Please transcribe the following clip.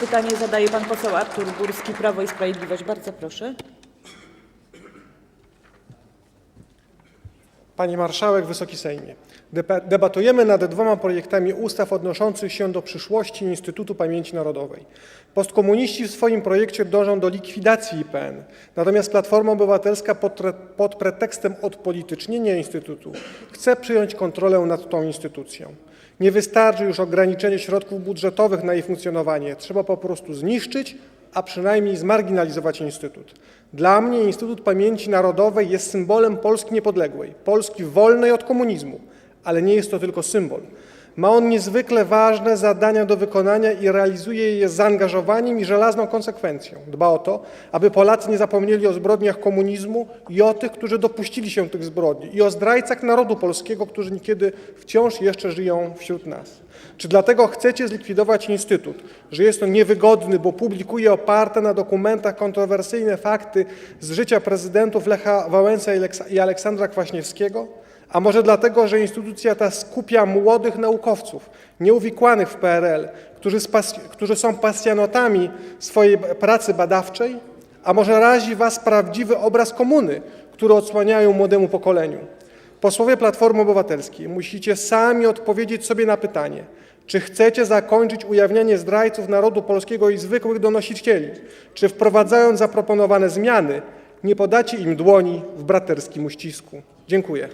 Pytanie zadaje pan poseł Artur Górski, Prawo i Sprawiedliwość. Bardzo proszę. Pani Marszałek, Wysoki Sejmie. Debatujemy nad dwoma projektami ustaw odnoszących się do przyszłości Instytutu Pamięci Narodowej. Postkomuniści w swoim projekcie dążą do likwidacji IPN, natomiast Platforma Obywatelska pod, pod pretekstem odpolitycznienia Instytutu chce przyjąć kontrolę nad tą instytucją. Nie wystarczy już ograniczenie środków budżetowych na jej funkcjonowanie, trzeba po prostu zniszczyć, a przynajmniej zmarginalizować Instytut. Dla mnie Instytut Pamięci Narodowej jest symbolem Polski niepodległej, Polski wolnej od komunizmu, ale nie jest to tylko symbol. Ma on niezwykle ważne zadania do wykonania i realizuje je z zaangażowaniem i żelazną konsekwencją. Dba o to, aby Polacy nie zapomnieli o zbrodniach komunizmu i o tych, którzy dopuścili się tych zbrodni, i o zdrajcach narodu polskiego, którzy niekiedy wciąż jeszcze żyją wśród nas. Czy dlatego chcecie zlikwidować Instytut, że jest on niewygodny, bo publikuje oparte na dokumentach kontrowersyjne fakty z życia prezydentów Lecha Wałęsa i Leksa- i Aleksandra Kwaśniewskiego? A może dlatego, że instytucja ta skupia młodych naukowców, nieuwikłanych w PRL, którzy, którzy są pasjonatami swojej pracy badawczej? A może razi Was prawdziwy obraz komuny, który odsłaniają młodemu pokoleniu? Posłowie Platformy Obywatelskiej, musicie sami odpowiedzieć sobie na pytanie, czy chcecie zakończyć ujawnianie zdrajców narodu polskiego i zwykłych donosicieli? Czy wprowadzając zaproponowane zmiany, nie podacie im dłoni w braterskim uścisku? Dziękuję.